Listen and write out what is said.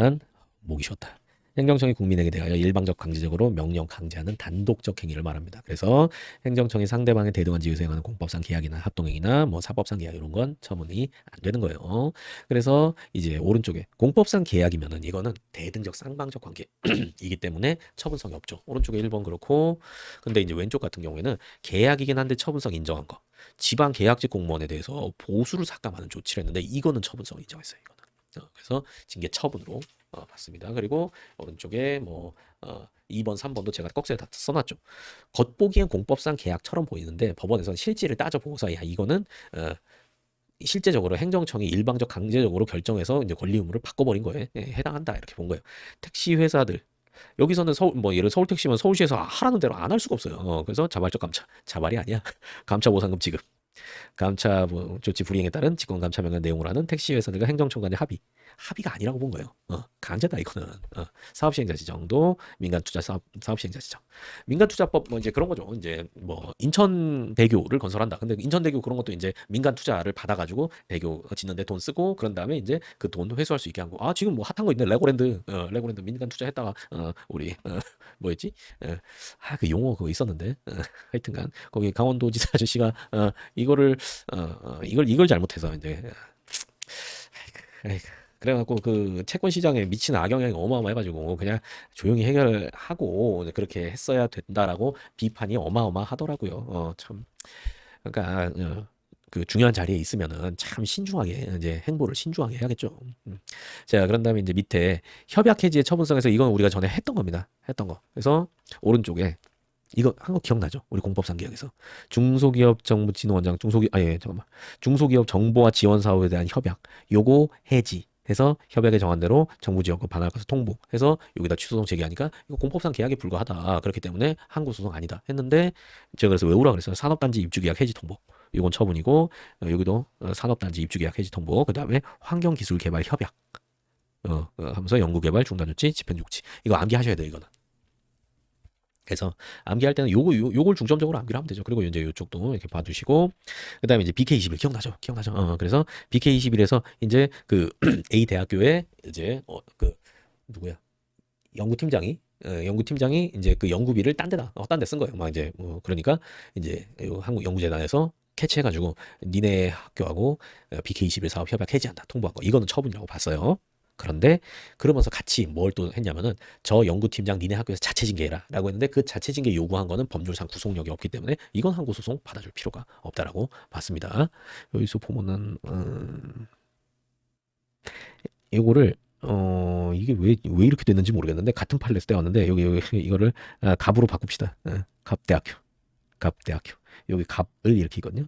약간 목이 쉬었다. 행정청이 국민에게 대하여 일방적 강제적으로 명령 강제하는 단독적 행위를 말합니다. 그래서 행정청이 상대방의 대등한 지위 수행하는 공법상 계약이나 합동행위나 뭐 사법상 계약 이런 건 처분이 안 되는 거예요. 그래서 이제 오른쪽에 공법상 계약이면은 이거는 대등적 쌍방적 관계이기 때문에 처분성이 없죠. 오른쪽에 1번 그렇고 근데 이제 왼쪽 같은 경우에는 계약이긴 한데 처분성 인정한 거. 지방 계약직 공무원에 대해서 보수를 삭감하는 조치를 했는데 이거는 처분성 인정했어요. 이거는. 어, 그래서 징계 처분으로 어, 봤습니다. 그리고 오른쪽에 뭐 어, 2번, 3번도 제가 꺽쇠에 다 써놨죠. 겉보기엔 공법상 계약처럼 보이는데 법원에서는 실질을 따져보고서 야 이거는 어, 실제적으로 행정청이 일방적 강제적으로 결정해서 이제 권리 의무를 바꿔버린 거에 예, 해당한다 이렇게 본 거예요. 택시 회사들 여기서는 서울 뭐 예를 서울 택시면 서울시에서 하라는 대로 안 할 수가 없어요. 어, 그래서 자발적 감차 자발이 아니야. 감차 보상금 지급. 감차 뭐 조치 불이행에 따른 직권 감차 명령 내용을 하는 택시 회사 들과 행정청 간의 합의. 합의가 아니라고 본 거예요. 어, 강제다 이거는. 어, 사업 시행자 지정도 민간 투자 사업 사업 시행자 지정. 민간 투자법 뭐 이제 그런 거죠. 이제 뭐 인천 대교를 건설한다. 근데 인천 대교 그런 것도 이제 민간 투자를 받아 가지고 대교 짓는데 돈 쓰고 그런 다음에 이제 그 돈 회수할 수 있게 한 거. 아, 지금 뭐 핫한 거 있네. 레고랜드. 어, 레고랜드 민간 투자 했다가 어, 우리 어, 뭐였지? 어, 아, 그 용어 그거 있었는데. 어, 하여튼간 거기 강원도지사 아저씨가 어, 이거를 어, 어, 이걸 이걸 잘못해서 이제 아이고, 아이고. 그래갖고 그 채권 시장에 미치는 악영향이 어마어마해가지고 그냥 조용히 해결하고 그렇게 했어야 된다라고 비판이 어마어마하더라고요. 어, 참. 그러니까 어, 그 중요한 자리에 있으면은 참 신중하게 이제 행보를 신중하게 해야겠죠. 음. 자, 그런 다음에 이제 밑에 협약 해지의 처분성에서 이건 우리가 전에 했던 겁니다. 했던 거. 그래서 오른쪽에 이거 한 거 기억나죠? 우리 공법상 계약에서 중소기업 정부 진흥원장 중소기 아예 잠깐만 중소기업 정보와 지원 사업에 대한 협약 요거 해지 해서 협약에 정한 대로 정부 지역구 반할 것을 통보 해서 여기다 취소송 제기하니까 이거 공법상 계약에 불과하다. 그렇기 때문에 항고 소송 아니다. 했는데 제가 그래서 외우라 그랬어요. 산업단지 입주계약 해지 통보. 이건 처분이고 어, 여기도 어, 산업단지 입주계약 해지 통보. 그 다음에 환경기술개발 협약. 어, 어, 하면서 연구개발 중단 조치 집행 조치. 이거 암기하셔야 돼요 이거는 그래서 암기할 때는 요거 요, 요걸 중점적으로 암기를 하면 되죠. 그리고 이제 요쪽도 이렇게 봐주시고 그다음에 이제 BK21 기억나죠? 기억나죠? 어, 그래서 BK21에서 이제 그 A 대학교에 이제 어, 그 누구야 연구팀장이 어, 연구팀장이 이제 그 연구비를 딴 데다 어, 딴데 쓴 거예요. 막 이제 뭐 그러니까 이제 요 한국 연구재단에서 캐치해가지고 니네 학교하고 어, BK21 사업 협약 해지한다 통보한 거 이거는 처분이라고 봤어요. 그런데 그러면서 같이 뭘 또 했냐면은 저 연구팀장 니네 학교에서 자체 징계해라라고 했는데 그 자체 징계 요구한 거는 법률상 구속력이 없기 때문에 이건 항고 소송 받아줄 필요가 없다라고 봤습니다. 여기서 보면은 음, 요거를 어 이게 왜 왜 이렇게 됐는지 모르겠는데 같은 판례에서 떼왔는데 여기 여기 이거를 아, 갑으로 바꿉시다. 어, 갑대학교 갑대학교 여기 갑을 이렇게 있거든요.